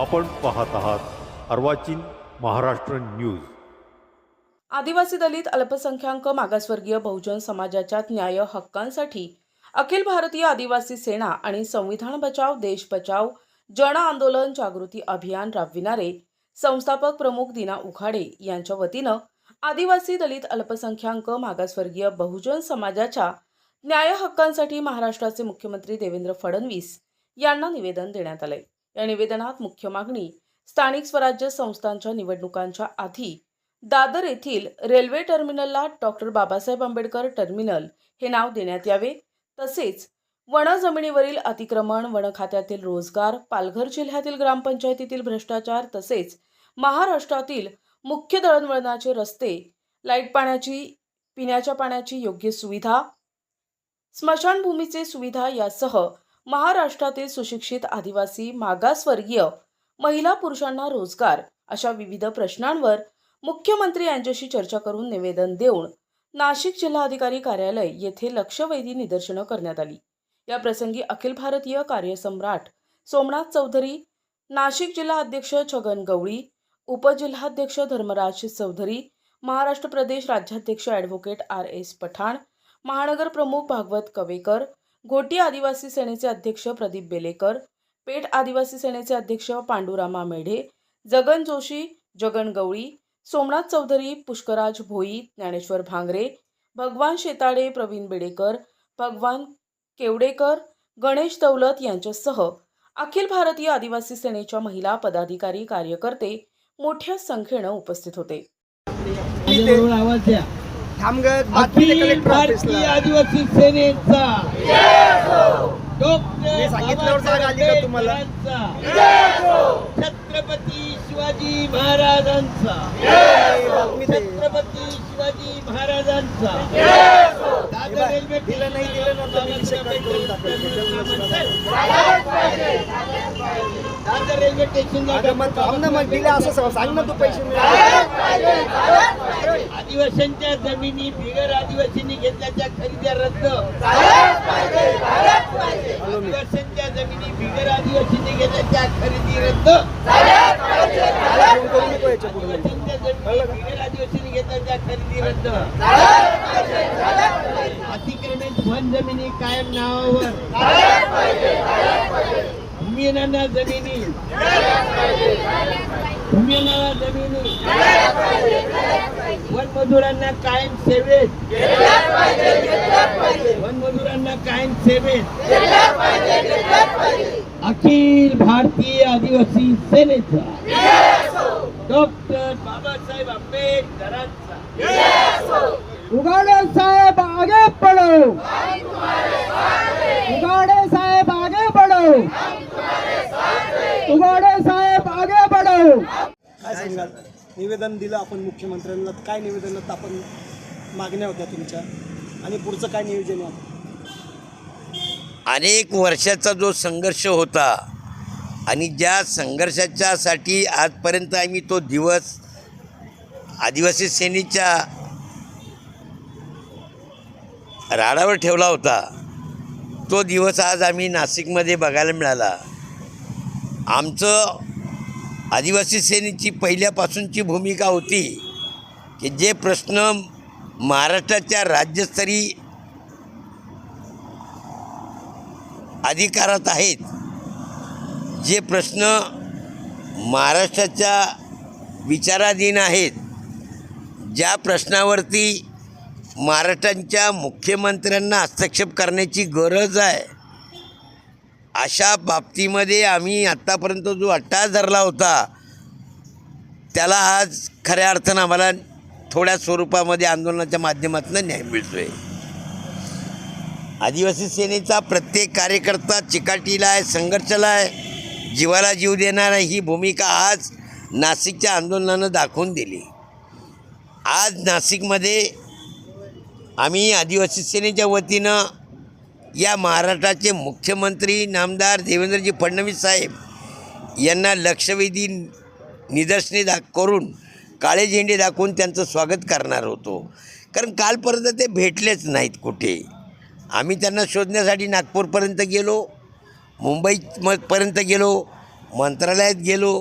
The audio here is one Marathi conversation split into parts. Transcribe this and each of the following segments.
आपण पाहत आहात अर्वाचीन महाराष्ट्र न्यूज. आदिवासी दलित अल्पसंख्याक मागासवर्गीय बहुजन समाजाच्या न्याय हक्कांसाठी अखिल भारतीय आदिवासी सेना आणि संविधान बचाव देश बचाव जन आंदोलन जागृती अभियान राबविणारे संस्थापक प्रमुख दिना उखाडे यांच्या वतीनं आदिवासी दलित अल्पसंख्याक मागासवर्गीय बहुजन समाजाच्या न्याय हक्कांसाठी महाराष्ट्राचे मुख्यमंत्री देवेंद्र फडणवीस यांना निवेदन देण्यात आलंय. या निवेदनात मुख्य मागणी स्थानिक स्वराज्य संस्थांच्या निवडणुकांच्या आधी दादर येथील रेल्वे टर्मिनलला डॉक्टर बाबासाहेब आंबेडकर टर्मिनल हे नाव देण्यात यावे. तसेच वन जमिनीवरील अतिक्रमण वन खात्यातील रोजगार पालघर जिल्ह्यातील ग्रामपंचायतीतील भ्रष्टाचार तसेच महाराष्ट्रातील मुख्य दळणवळणाचे रस्ते लाइट पाण्याची पिण्याच्या पाण्याची योग्य सुविधा स्मशानभूमीचे सुविधा यासह महाराष्ट्रातील सुशिक्षित आदिवासी मागासवर्गीय महिला पुरुषांना रोजगार अशा विविध प्रश्नांवर मुख्यमंत्री यांच्याशी चर्चा करून निवेदन देऊन नाशिक जिल्हाधिकारी कार्यालय येथे लक्षवेधी निदर्शनं करण्यात आली. या प्रसंगी अखिल भारतीय कार्यसम्राट सोमनाथ चौधरी नाशिक जिल्हा अध्यक्ष छगन गवळी उपजिल्हाध्यक्ष धर्मराज चौधरी महाराष्ट्र प्रदेश राज्याध्यक्ष ॲडव्होकेट आर एस पठाण महानगर प्रमुख भागवत कवेकर घोटी आदिवासी सेनेचे अध्यक्ष प्रदीप बेलेकर पेठ आदिवासी सेनेचे अध्यक्ष पांडुरामा मेढे जगन जोशी जगन गवळी सोमनाथ चौधरी पुष्कराज भोई ज्ञानेश्वर भांगरे भगवान शेताडे प्रवीण बेडेकर भगवान केवडेकर गणेश दौलत यांच्यासह अखिल भारतीय आदिवासी सेनेच्या महिला पदाधिकारी कार्यकर्ते मोठ्या संख्येनं उपस्थित होते. अखिल भारतीय आदिवासी सेनेचा. छत्रपती शिवाजी महाराजांचा. छत्रपती शिवाजी महाराजांचा. दादर रेल्वे दिलं नाही. दादर रेल्वे स्टेशनला असं सांग- सांग ना तू पैसे मिळाले. आदिवासींच्या जमिनी बिगर आदिवासींनी घेतल्याच्या खरेद्या रद्द. आदिवासींच्या जमिनी बिगर आदिवासींनी घेतल्याच्या खरेदी रद्द. आदिवासींच्या जमिनी बिगर आदिवासींनी घेतल्याच्या खरेदी रद्द. अतिक्रमित वन जमिनी कायम नावावर. भूमिहीनांना जमिनी. भूमिहीनांना जमिनी. वन मजुरांना कायम सेवेत. वन मजुरांना कायम सेवेत. अखिल भारतीय आदिवासी सेनेचा. डॉक्टर बाबासाहेब आंबेडकरांचा. उगाड़े साहेब आगे पडो उगाड़े साहेब आगे पडो उगाड़े साहेब आगे बढ़ो काय सांगाल निवेदन दिलं आपण मुख्यमंत्र्यांना. तर काय निवेदनात आपण मागण्या होत्या तुमच्या? आणि पुढचं काय नियोजन आहे? अनेक वर्षाचा जो संघर्ष होता आणि ज्या संघर्षाच्यासाठी आजपर्यंत आम्ही तो दिवस आदिवासी सेनेच्या राडावर ठेवला होता तो दिवस आज आम्ही नाशिकमध्ये बघायला मिळाला. आमचं आदिवासी सेनेची पहिल्यापासूनची भूमिका होती की जे प्रश्न महाराष्ट्राच्या राज्यस्तरीय अधिकारात आहेत जे प्रश्न महाराष्ट्राच्या विचाराधीन आहेत ज्या प्रश्नावरती महाराष्ट्रांच्या मुख्यमंत्र्यांना हस्तक्षेप करण्याची गरज आहे अशा बाबतीमध्ये आम्ही आत्तापर्यंत जो अट्टास धरला होता त्याला आज खऱ्या अर्थानं आम्हाला थोड्या स्वरूपामध्ये आंदोलनाच्या माध्यमातून न्याय मिळतो आहे आदिवासी सेनेचा प्रत्येक कार्यकर्ता चिकाटीला आहे संघर्षाला आहे जीवाला जीव देणार ही भूमिका आज नाशिकच्या आंदोलनानं दाखवून दिली. आज नाशिकमध्ये आम्ही आदिवासी सेनेच्या वतीनं या महाराष्ट्राचे मुख्यमंत्री नामदार देवेंद्रजी फडणवीस साहेब यांना लक्षवेधी निदर्शने दाख करून काळे झेंडे दाखवून त्यांचं स्वागत करणार होतो. कारण कालपर्यंत ते भेटलेच नाहीत कुठे. आम्ही त्यांना शोधण्यासाठी नागपूरपर्यंत गेलो मुंबईत गेलो मंत्रालयात गेलो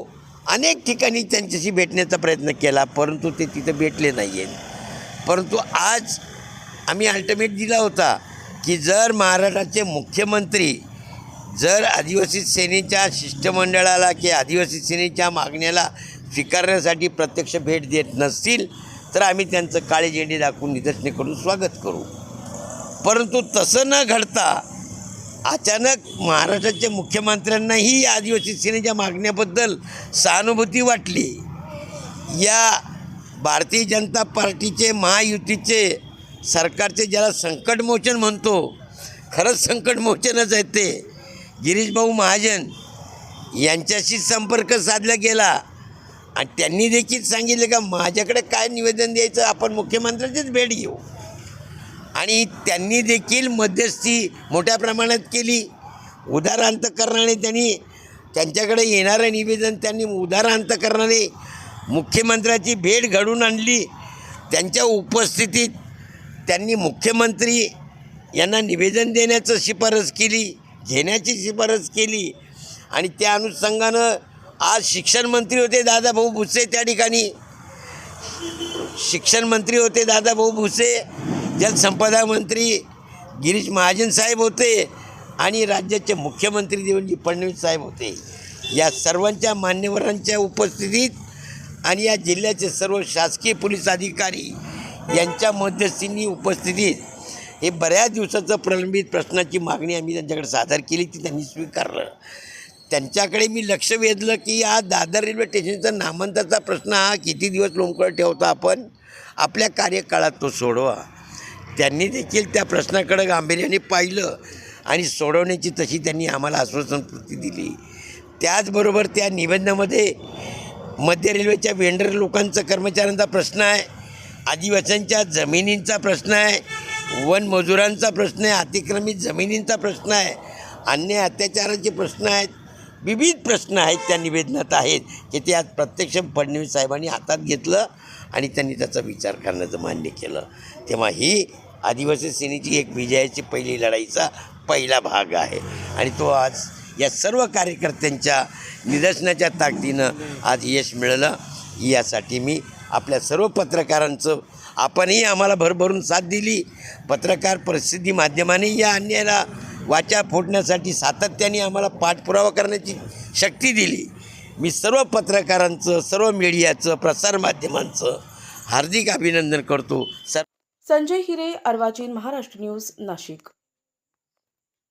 अनेक ठिकाणी त्यांच्याशी भेटण्याचा प्रयत्न केला परंतु ते तिथं भेटले नाही आहेत परंतु आज आम्ही अल्टिमेट दिला होता. की जर महाराष्ट्राचे मुख्यमंत्री जर आदिवासी सेनेच्या शिष्टमंडळाला की आदिवासी सेनेच्या मागण्याला स्वीकारण्यासाठी प्रत्यक्ष भेट देत नसतील तर आम्ही त्यांचं काळे झेंडे दाखवून निदर्शने करून स्वागत करू. परंतु तसं न घडता अचानक महाराष्ट्राच्या मुख्यमंत्र्यांनाही आदिवासी सेनेच्या मागण्याबद्दल सहानुभूती वाटली. या भारतीय जनता पार्टीचे महायुतीचे सरकारचे ज्याला संकटमोचन म्हणतो खरंच संकटमोचनच आहे ते. गिरीशभाऊ महाजन यांच्याशी संपर्क साधला गेला आणि त्यांनी देखील सांगितलं का माझ्याकडे काय निवेदन द्यायचं आपण मुख्यमंत्र्यांचीच भेट घेऊ. आणि त्यांनी देखील मध्यस्थी मोठ्या प्रमाणात केली. उदार करणारे त्यांनी त्यांच्याकडे येणारं निवेदन त्यांनी उदार करणारे मुख्यमंत्र्याची भेट घडून आणली. त्यांच्या उपस्थितीत त्यांनी मुख्यमंत्री यांना निवेदन देण्याचं शिफारस केली घेण्याची शिफारस केली. आणि त्या अनुषंगानं आज शिक्षण मंत्री होते दादाभाऊ भुसे त्या ठिकाणी. शिक्षण मंत्री होते दादाभाऊ भुसे जलसंपदा मंत्री गिरीश महाजन साहेब होते आणि राज्याचे मुख्यमंत्री देवेंद्र फडणवीस साहेब होते. या सर्वांच्या मान्यवरांच्या उपस्थितीत आणि या जिल्ह्याचे सर्व शासकीय पोलीस अधिकारी यांच्या मध्यस्थींनी उपस्थितीत हे बऱ्याच दिवसाचं प्रलंबित प्रश्नाची मागणी आम्ही त्यांच्याकडे सादर केली ती त्यांनी स्वीकारलं. त्यांच्याकडे मी लक्ष वेधलं की हा दादर रेल्वे स्टेशनचा नामांतराचा प्रश्न हा किती दिवस लोंबकळत ठेवता आपण? आपल्या कार्यकाळात तो सोडवा. त्यांनी देखील त्या प्रश्नाकडं गांभीर्याने पाहिलं आणि सोडवण्याची तशी त्यांनी आम्हाला आश्वासनपूर्ती दिली. त्याचबरोबर त्या निवेदनामध्ये मध्य रेल्वेच्या वेंडर लोकांचा कर्मचाऱ्यांचा प्रश्न आहे. आदिवासींच्या जमिनींचा प्रश्न आहे. वन मजुरांचा प्रश्न आहे. अतिक्रमित जमिनींचा प्रश्न आहे. अन्य अत्याचाराचे प्रश्न आहेत. विविध प्रश्न आहेत त्या निवेदनात आहेत की ते आज प्रत्यक्ष फडणवीस साहेबांनी हातात घेतलं आणि त्यांनी त्याचा विचार करण्याचं मान्य केलं. तेव्हा ही आदिवासी सेनेची एक विजयाची पहिली लढाईचा पहिला भाग आहे. आणि तो आज या सर्व कार्यकर्त्यांच्या निदर्शनाच्या ताकदीनं आज यश मिळालं. यासाठी मी आपल्या सर्व पत्रकारांचं. आपणही आम्हाला भरभरून साथ दिली. पत्रकार प्रसिद्धी माध्यमाने या अन्यायाला वाचा फोडण्यासाठी सातत्याने आम्हाला पाठपुरावा करण्याची शक्ती दिली. मी सर्व पत्रकारांचं सर्व मीडियाचं प्रसारमाध्यमांचं हार्दिक अभिनंदन करतो. Sir Sanjay Hire Arvachin Maharashtra news Nashik.